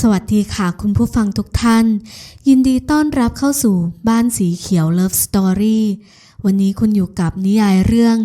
สวัสดีค่ะคุณผู้ฟังทุกท่าน ยินดีต้อนรับเข้าสู่บ้านสีเขียว Love Story วันนี้คุณอยู่กับนิยายเรื่อง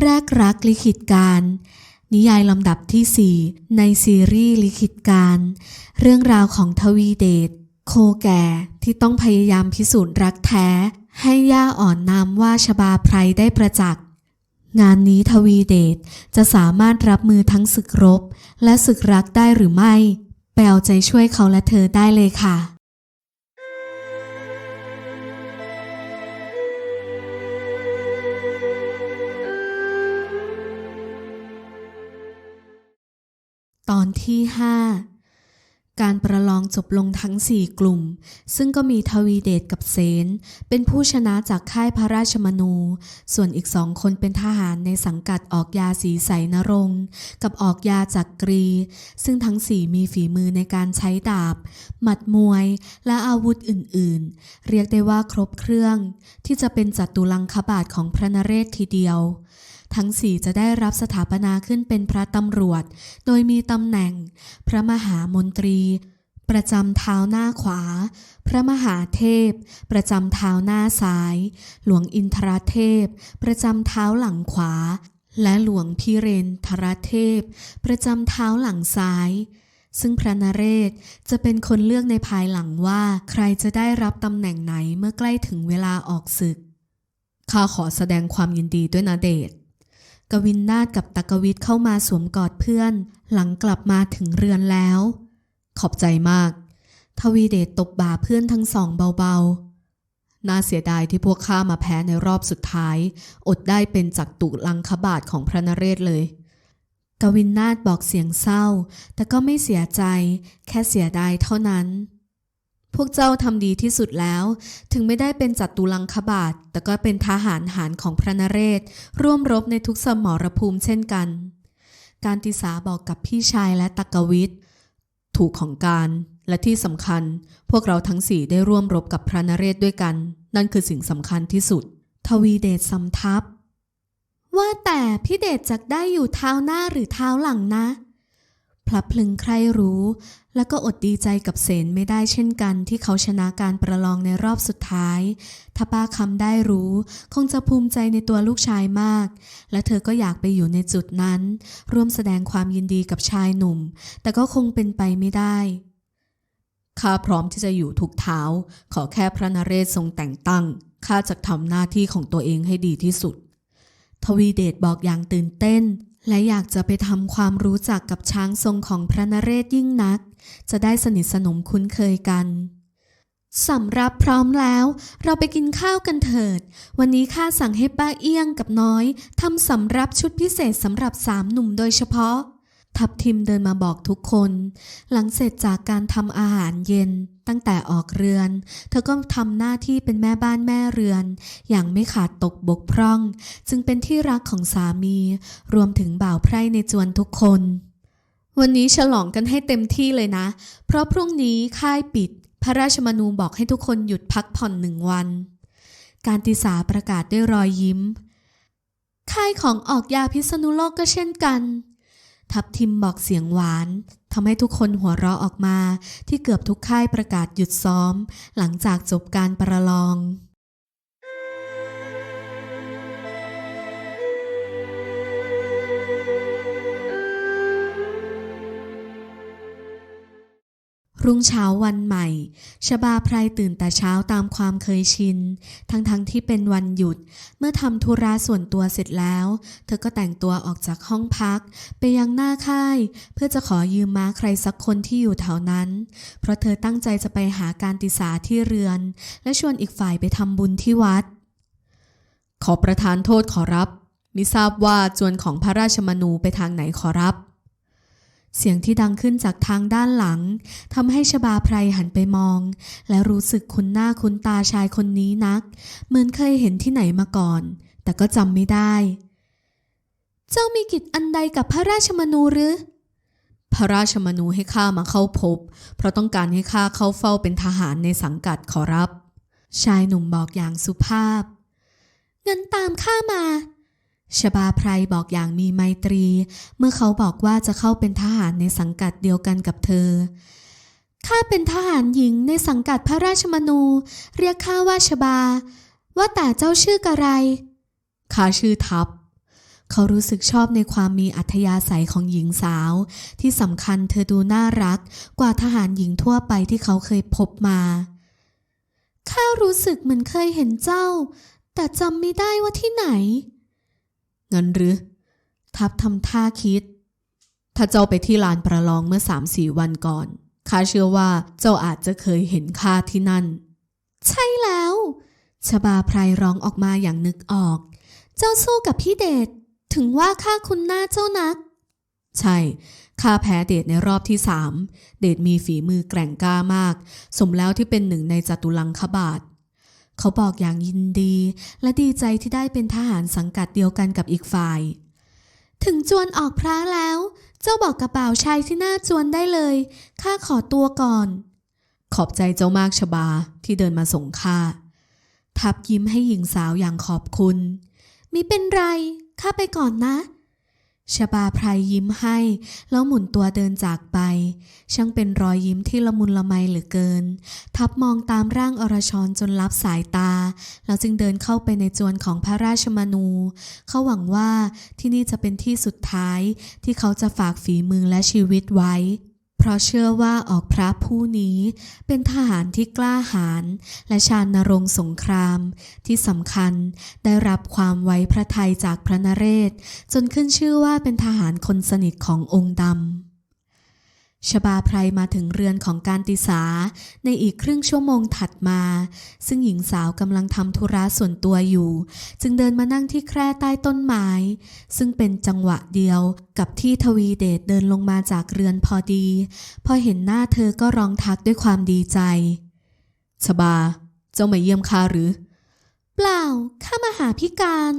แรกรักลิขิตการ นิยายลำดับที่ 4 ในซีรีส์ลิขิตการ เรื่องราวของทวีเดชโคแก่ที่ต้องพยายามพิสูจน์รักแท้ ให้ย่าอ่อนนามว่าชบาไพรได้ประจักษ์งานนี้ทวีเดชจะสามารถรับมือทั้งศึกรบ และศึกรักได้หรือไม่ เอาใจช่วยเขาและเธอได้เลยค่ะตอนที่5 การประลองจบลงทั้ง4กลุ่ม ซึ่งก็มีทวีเดชกับเสน เป็นผู้ชนะจากค่ายพระราชมนู ส่วนอีกสองคนเป็นทหารในสังกัดออกยาสีใสนรงกับออกยาจากกรี ซึ่งทั้งสี่มีฝีมือในการใช้ดาบ หมัดมวย และอาวุธอื่นๆ เรียกได้ว่าครบเครื่อง ที่จะเป็นจัตุลังคบาทของพระนเรศทีเดียว ทั้งสี่จะได้รับสถาปนาขึ้นเป็นพระตำรวจ โดยมีตำแหน่ง พระมหามนตรี ประจำเท้าหน้าขวา พระมหาเทพ ประจำเท้าหน้าซ้าย หลวงอินทรเทพ ประจำเท้าหลังขวา และหลวงพิเรนทรเทพ ประจำเท้าหลังซ้ายซึ่งพระนเรศจะเป็นคนเลือกในภายหลังว่าใครจะได้รับตำแหน่งไหนเมื่อใกล้ถึงเวลาออกศึก ข้าขอแสดงความยินดีด้วยนะเดช กวินนาถกับตะกวิทเข้ามาสวมกอดเพื่อน หลังกลับมาถึงเรือนแล้ว ขอบใจมาก ทวีเดชตบบ่าเพื่อนทั้งสองเบาๆ น่าเสียดายที่พวกข้ามาแพ้ในรอบสุดท้าย อดได้เป็นจักตุลังคบาทของพระนเรศเลย กวินนาถบอกเสียงเศร้า แต่ก็ไม่เสียใจ แค่เสียดายเท่านั้น พวกเจ้าทำดีที่สุดแล้ว ถึงไม่ได้เป็นจัตุลังคบาท แต่ก็เป็นทหารหารของพระนเรศ ร่วมรบในทุกสมรภูมิเช่นกัน การติสาบอกกับพี่ชายและตักวิทถูกของการ และที่สำคัญ พวกเราทั้งสี่ได้ร่วมรบกับพระนเรศด้วยกัน นั่นคือสิ่งสำคัญที่สุด ทวีเดชสำทับ ว่าแต่พี่เดชจักได้อยู่เท้าหน้าหรือเท้าหลังนะ พลับพลึงใครรู้ แล้วก็อดดีใจกับเสนไม่ได้เช่นกันที่เขาชนะการประลองในรอบสุดท้าย ถ้าป้าคำได้รู้ คงจะภูมิใจในตัวลูกชายมาก และเธอก็อยากไปอยู่ในจุดนั้น ร่วมแสดงความยินดีกับชายหนุ่ม แต่ก็คงเป็นไปไม่ได้ข้าพร้อมที่จะอยู่ทุกเท้า ขอแค่พระนเรศทรงแต่งตั้งข้าจะทำหน้าที่ของตัวเองให้ดีที่สุด ทวีเดชบอกอย่างตื่นเต้น และอยากจะไปทำความรู้จักกับช้างทรงของพระนเรศยิ่งนัก จะได้สนิทสนมคุ้นเคยกันสำรับพร้อมแล้ว เราไปกินข้าวกันเถิด วันนี้ข้าสั่งให้ป้าเอี้ยงกับน้อยทำสำรับชุดพิเศษสำหรับสามหนุ่มโดยเฉพาะ ทับทิมเดินมาบอกทุกคน หลังเสร็จจากการทำอาหารเย็นตั้งแต่ออกเรือน เธอก็ทำหน้าที่เป็นแม่บ้านแม่เรือน อย่างไม่ขาดตกบกพร่อง จึงเป็นที่รักของสามี รวมถึงบ่าวไพร่ในจวนทุกคน วันนี้ฉลองกันให้เต็มที่เลยนะ เพราะพรุ่งนี้ค่ายปิด พระราชมนูบอกให้ทุกคนหยุดพักผ่อนหนึ่งวัน การติสาประกาศด้วยรอยยิ้มค่ายของออกยาพิษณุโลกก็เช่นกัน ทับทิมบอกเสียงหวานทำให้ทุกคนหัวเราะออกมาที่เกือบทุกค่ายประกาศหยุดซ้อม หลังจากจบการประลอง รุ่งเช้าวันใหม่ชบาไพรตื่นแต่เช้าตามความเคยชิน ทั้งๆทที่เป็นวันหยุด เมื่อทำธุระส่วนตัวเสร็จแล้ว เธอก็แต่งตัวออกจากห้องพัก ไปยังหน้าค่าย เพื่อจะขอยืมม้าใครสักคนที่อยู่แถวนั้น เพราะเธอตั้งใจจะไปหาการติสาที่เรือน และชวนอีกฝ่ายไปทำบุญที่วัด ขอประทานโทษขอรับ มิทราบว่าจวนของพระราชมนูไปทางไหนขอรับ เสียงที่ดังขึ้นจากทางด้านหลังทำให้ชบาไพรหันไปมอง และรู้สึกคุ้นหน้าคุ้นตาชายคนนี้นัก เหมือนเคยเห็นที่ไหนมาก่อน แต่ก็จำไม่ได้ เจ้ามีกิจอันใดกับพระราชมนูหรือ พระราชมนูให้ข้ามาเข้าพบ เพราะต้องการให้ข้าเข้าเฝ้าเป็นทหารในสังกัดขอรับ ชายหนุ่มบอกอย่างสุภาพงั้นตามข้ามา ชบาไพรบอกอย่างมีไมตรี เมื่อเขาบอกว่าจะเข้าเป็นทหารในสังกัดเดียวกันกับเธอ ข้าเป็นทหารหญิงในสังกัดพระราชมนู เรียกข้าว่าชบา ว่าแต่เจ้าชื่อกระไร ข้าชื่อทัพเขารู้สึกชอบในความมีอัธยาศัยของหญิงสาว ที่สำคัญเธอดูน่ารักกว่าทหารหญิงทั่วไปที่เขาเคยพบมา ข้ารู้สึกเหมือนเคยเห็นเจ้า แต่จำไม่ได้ว่าที่ไหน งั้นหรือ ทับทำท่าคิด ถ้าเจ้าไปที่ลานประลองเมื่อสามสี่วันก่อนข้าเชื่อว่าเจ้าอาจจะเคยเห็นข้าที่นั่น ใช่แล้วชบาไพรร้องออกมาอย่างนึกออก เจ้าสู้กับพี่เดชถึงว่าข้าคุณหน้าเจ้านัก ใช่ ข้าแพ้เดชในรอบที่สาม เดชมีฝีมือแกร่งกล้ามาก สมแล้วที่เป็นหนึ่งในจตุลังคบาท เขาบอกอย่างยินดี และดีใจที่ได้เป็นทหารสังกัดเดียวกันกับอีกฝ่าย ถึงจวนออกพระแล้ว เจ้าบอกกระเป๋าชายที่หน้าจวนได้เลย ข้าขอตัวก่อน ขอบใจเจ้ามากชบาที่เดินมาส่งข้า ทับยิ้มให้หญิงสาวอย่างขอบคุณ มิเป็นไร ข้าไปก่อนนะ ชบาไพรยิ้มให้ แล้วหมุนตัวเดินจากไป ช่างเป็นรอยยิ้มที่ละมุนละไมเหลือเกิน ทับมองตามร่างอรชรจนลับสายตา แล้วจึงเดินเข้าไปในจวนของพระราชมนู เขาหวังว่าที่นี่จะเป็นที่สุดท้ายที่เขาจะฝากฝีมือและชีวิตไว้ เพราะเชื่อว่าออกพระผู้นี้เป็นทหารที่กล้าหาญและชาญนรงสงคราม ที่สำคัญได้รับความไว้พระทัยจากพระนเรศ จนขึ้นชื่อว่าเป็นทหารคนสนิทขององค์ดำ ชบาไพรมาถึงเรือนของการติสา ในอีกครึ่งชั่วโมงถัดมา ซึ่งหญิงสาวกำลังทำธุระส่วนตัวอยู่ จึงเดินมานั่งที่แคร่ใต้ต้นไม้ ซึ่งเป็นจังหวะเดียวกับที่ทวีเดชเดินลงมาจากเรือนพอดี พอเห็นหน้าเธอก็ร้องทักด้วยความดีใจ ชบา เจ้ามาเยี่ยมข้าหรือ เปล่าข้ามาหาพี่การ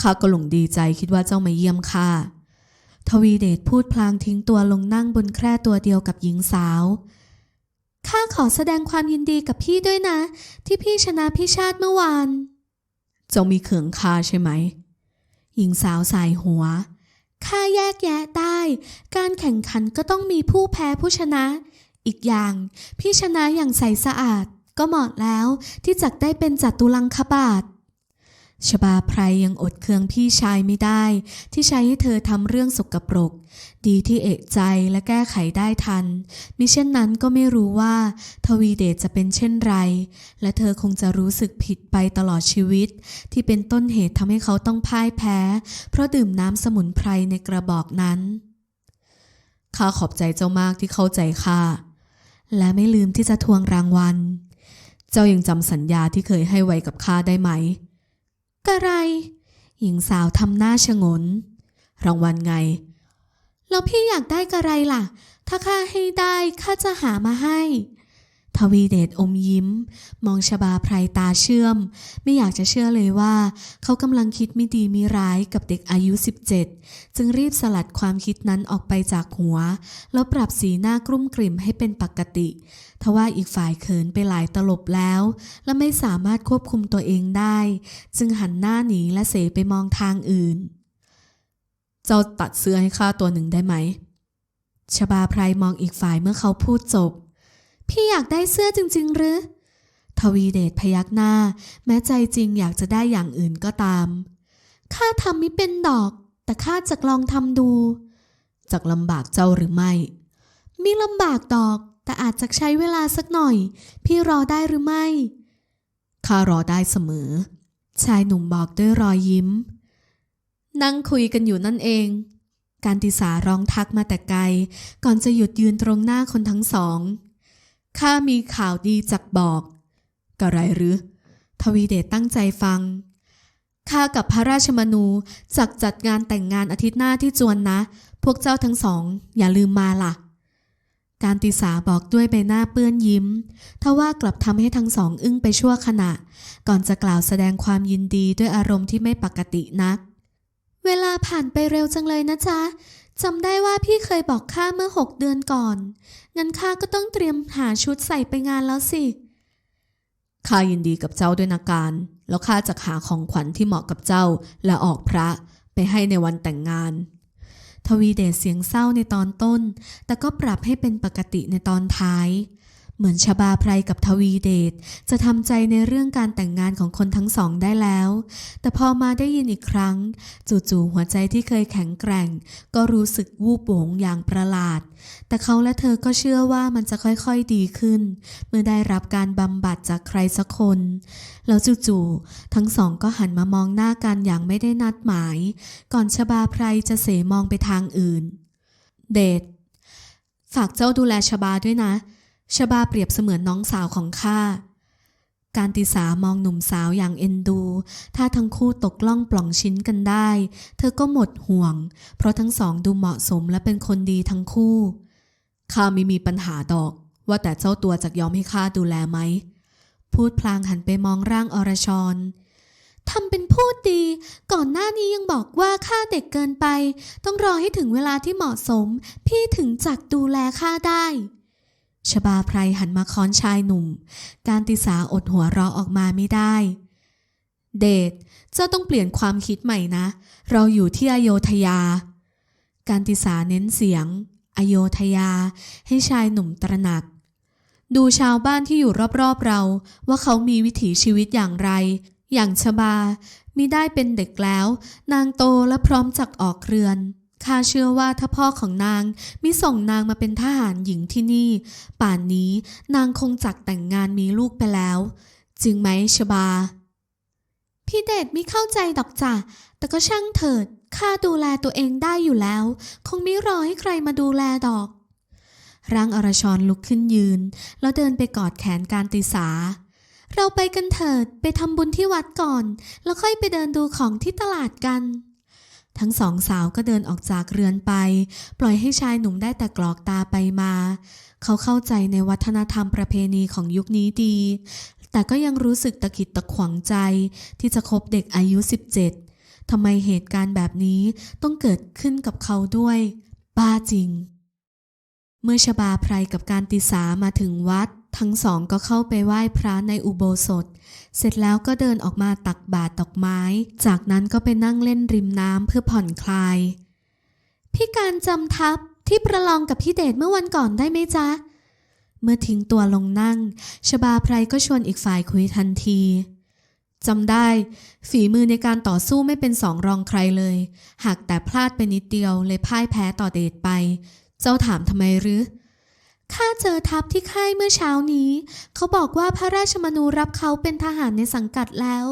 ข้าก็หลงดีใจคิดว่าเจ้ามาเยี่ยมข้า ทวีเดชพูดพลางทิ้งตัวลงนั่งบนแคร่ตัวเดียวกับหญิงสาว ข้าขอแสดงความยินดีกับพี่ด้วยนะ ที่พี่ชนะพี่ชาติเมื่อวานเจ้ามีเขืองข้าใช่ไหม หญิงสาวสายหัว ข้าแยกแยะได้ การแข่งขันก็ต้องมีผู้แพ้ผู้ชนะ อีกอย่างพี่ชนะอย่างใสสะอาด ก็เหมาะแล้วที่จะได้เป็นจัตุลังคบาท ชบาไพรยังอดเคืองพี่ชายไม่ได้ ที่ใช้ให้เธอทำเรื่องสกปรก ดีที่เอกใจและแก้ไขได้ทันมิเช่นนั้นก็ไม่รู้ว่า ทวีเดชจะเป็นเช่นไร และเธอคงจะรู้สึกผิดไปตลอดชีวิต ที่เป็นต้นเหตุทำให้เขาต้องพ่ายแพ้ เพราะดื่มน้ำสมุนไพรในกระบอกนั้นข้าขอบใจเจ้ามากที่เข้าใจข้าและไม่ลืมที่จะทวงรางวัล เจ้ายังจำสัญญาที่เคยให้ไว้กับข้าได้ไหม กระไรหญิงสาวทำหน้าชงน รางวัลไง แล้วพี่อยากได้กระไรล่ะ ถ้าข้าให้ได้ข้าจะหามาให้ ทวีเดชอมยิ้ม มองชบาไพรตาเชื่อม ไม่อยากจะเชื่อเลยว่า เขากำลังคิดไม่ดีม่ร้ายกับเด็กอายุ 17 จึงรีบสลัดความคิดนั้นออกไปจากหัว แล้วปรับสีหน้ากรุ่มกริ่มให้เป็นปกติ ทว่าอีกฝ่ายเขินไปหลายตลบแล้ว และไม่สามารถควบคุมตัวเองได้ จึงหันหน้าหนีและเสไปมองทางอื่น เจ้าตัดเสื้อให้ข้าตัวหนึ่งได้ไหมชบาไพรมองอีกฝ่ายเมื่อเขาพูดจบ พี่อยากได้เสื้อจริง ๆ หรือ ทวีเดชพยักหน้า แม้ใจจริงอยากจะได้อย่างอื่นก็ตาม ข้าทำไม่เป็นดอก แต่ข้าจะลองทำดู จากลำบากเจ้าหรือไม่ มีลำบากดอก แต่อาจจะใช้เวลาสักหน่อย พี่รอได้หรือไม่ ข้ารอได้เสมอ ชายหนุ่มบอกด้วยรอยยิ้ม นั่งคุยกันอยู่นั่นเองการติสาร้องทักมาแต่ไกล ก่อนจะหยุดยืนตรงหน้าคนทั้งสอง ข้ามีข่าวดีจักบอก กระไรหรือ ทวีเดชตั้งใจฟัง ข้ากับพระราชมนูจักจัดงานแต่งงานอาทิตย์หน้าที่จวนนะ พวกเจ้าทั้งสอง อย่าลืมมาล่ะ การติสาบอกด้วยใบหน้าเปื้อนยิ้ม ทว่ากลับทำให้ทั้งสองอึ้งไปชั่วขณะ ก่อนจะกล่าวแสดงความยินดีด้วยอารมณ์ที่ไม่ปกตินัก เวลาผ่านไปเร็วจังเลยนะจ๊ะ จำได้ว่าพี่เคยบอกข้าเมื่อหกเดือนก่อน งั้นข้าก็ต้องเตรียมหาชุดใส่ไปงานแล้วสิ ข้ายินดีกับเจ้าด้วยนาการ แล้วข้าจะหาของขวัญที่เหมาะกับเจ้าและออกพระไปให้ในวันแต่งงาน ทวีเดชเสียงเศร้าในตอนต้น แต่ก็ปรับให้เป็นปกติในตอนท้าย เหมือนชบาไพรกับทวีเดชจะทำใจในเรื่องการแต่งงานของคนทั้งสองได้แล้ว แต่พอมาได้ยินอีกครั้ง จู่ๆหัวใจที่เคยแข็งแกร่ง ก็รู้สึกวูบโหวงอย่างประหลาด แต่เขาและเธอก็เชื่อว่ามันจะค่อยๆดีขึ้น เมื่อได้รับการบำบัดจากใครสักคน แล้วจู่ๆทั้งสองก็หันมามองหน้ากันอย่างไม่ได้นัดหมาย ก่อนชบาไพรจะเสมองไปทางอื่น เดชฝากเจ้าดูแลชบาด้วยนะ ชบาเปรียบเสมือนน้องสาวของข้า การติสามองหนุ่มสาวอย่างเอ็นดู ถ้าทั้งคู่ตกล่องปล่องชิ้นกันได้ เธอก็หมดห่วง เพราะทั้งสองดูเหมาะสมและเป็นคนดีทั้งคู่ ข้าไม่มีปัญหาดอก ว่าแต่เจ้าตัวจะยอมให้ข้าดูแลไหม พูดพลางหันไปมองร่างอรชรทำเป็นพูดดี ก่อนหน้านี้ยังบอกว่าข้าเด็กเกินไป ต้องรอให้ถึงเวลาที่เหมาะสม พี่ถึงจักดูแลข้าได้ ชบาไพรหันมาค้อนชายหนุ่ม การติสาอดหัวเราะออกมาไม่ได้ เดช เจ้าต้องเปลี่ยนความคิดใหม่นะ เราอยู่ที่อโยธยา การติสาเน้นเสียง อโยธยา ให้ชายหนุ่มตระหนัก ดูชาวบ้านที่อยู่รอบๆเรา ว่าเขามีวิถีชีวิตอย่างไร อย่างชบามิได้เป็นเด็กแล้ว นางโตและพร้อมจักออกเรือน ข้าเชื่อว่าถ้าพ่อของนางมิส่งนางมาเป็นทหารหญิงที่นี่ ป่านนี้นางคงจักแต่งงานมีลูกไปแล้ว จริงไหมชบา พี่เดชไม่เข้าใจดอกจ้ะแต่ก็ช่างเถิดข้าดูแลตัวเองได้อยู่แล้ว คงไม่รอให้ใครมาดูแลดอก ร่างอรชรลุกขึ้นยืน แล้วเดินไปกอดแขนการติสา เราไปกันเถิดไปทำบุญที่วัดก่อน แล้วค่อยไปเดินดูของที่ตลาดกัน ทั้งสองสาวก็เดินออกจากเรือนไป ปล่อยให้ชายหนุ่มได้แต่กรอกตาไปมา เขาเข้าใจในวัฒนธรรมประเพณีของยุคนี้ดี แต่ก็ยังรู้สึกตะกิดตะขวงใจ ที่จะคบเด็กอายุ 17 ทำไมเหตุการณ์แบบนี้ต้องเกิดขึ้นกับเขาด้วย บ้าจริง เมื่อชบาไพรกับการติสามาถึงวัด ทั้งสองก็เข้าไปไหว้พระในอุโบสถ เสร็จแล้วก็เดินออกมาตักบาตรดอกไม้ จากนั้นก็ไปนั่งเล่นริมน้ำเพื่อผ่อนคลาย พี่การจำทับที่ประลองกับพี่เดชเมื่อวันก่อนได้ไหมจ๊ะ เมื่อทิ้งตัวลงนั่ง ชบาไพรก็ชวนอีกฝ่ายคุยทันทีจำได้ ฝีมือในการต่อสู้ไม่เป็นสองรองใครเลย หากแต่พลาดไปนิดเดียวเลยพ่ายแพ้ต่อเดชไป เจ้าถามทำไมหรือ ข้าเจอทัพที่ค่ายเมื่อเช้านี้ เขาบอกว่าพระราชมนูรับเขาเป็นทหารในสังกัดแล้ว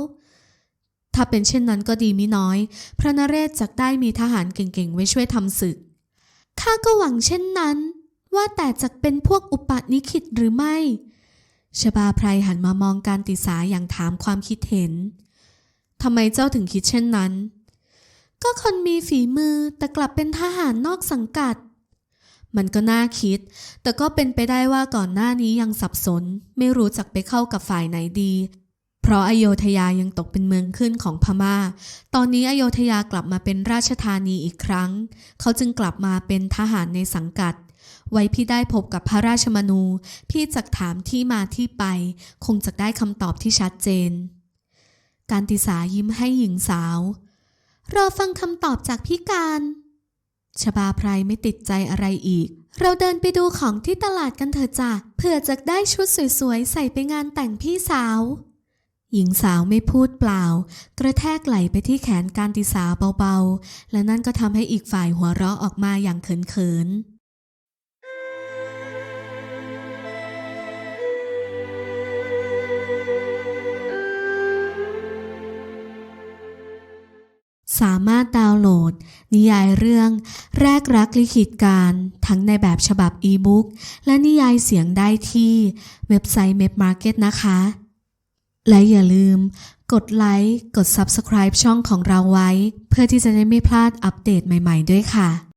ถ้าเป็นเช่นนั้นก็ดีมิน้อย พระนเรศจักได้มีทหารเก่งๆ ไว้ช่วยทำศึก ข้าก็หวังเช่นนั้น ว่าแต่จะเป็นพวกอุปนิคิตหรือไม่ชบาไพรหันมามองการติสาอย่างถามความคิดเห็น ทำไมเจ้าถึงคิดเช่นนั้น ก็คนมีฝีมือแต่กลับเป็นทหารนอกสังกัด มันก็น่าคิด แต่ก็เป็นไปได้ว่าก่อนหน้านี้ยังสับสน ไม่รู้จักไปเข้ากับฝ่ายไหนดี เพราะอโยธยายังตกเป็นเมืองขึ้นของพม่า ตอนนี้อโยธยากลับมาเป็นราชธานีอีกครั้ง เขาจึงกลับมาเป็นทหารในสังกัด ไว้พี่ได้พบกับพระราชมนู พี่จักถามที่มาที่ไป คงจะได้คำตอบที่ชัดเจน การติสายิ้มให้หญิงสาว รอฟังคำตอบจากพี่การ ชบาไพรไม่ติดใจอะไรอีก เราเดินไปดูของที่ตลาดกันเถอะจ้ะเผื่อจะได้ชุดสวยๆ ใส่ไปงานแต่งพี่สาว หญิงสาวไม่พูดเปล่า กระแทกไหลไปที่แขนการติสาเบาๆ และนั่นก็ทำให้อีกฝ่ายหัวเราะออกมาอย่างเขินๆ สามารถดาวน์โหลด นิยายเรื่องแรกรักลิขิตการ ทั้งในแบบฉบับอีบุ๊กและนิยายเสียงได้ที่เว็บไซต์ m e p Market นะคะ และอย่าลืม กดไลค์ กด Subscribe ช่องของเราไว้ เพื่อที่จะได้ไม่พลาดอัปเดตใหม่ ๆ ด้วยค่ะ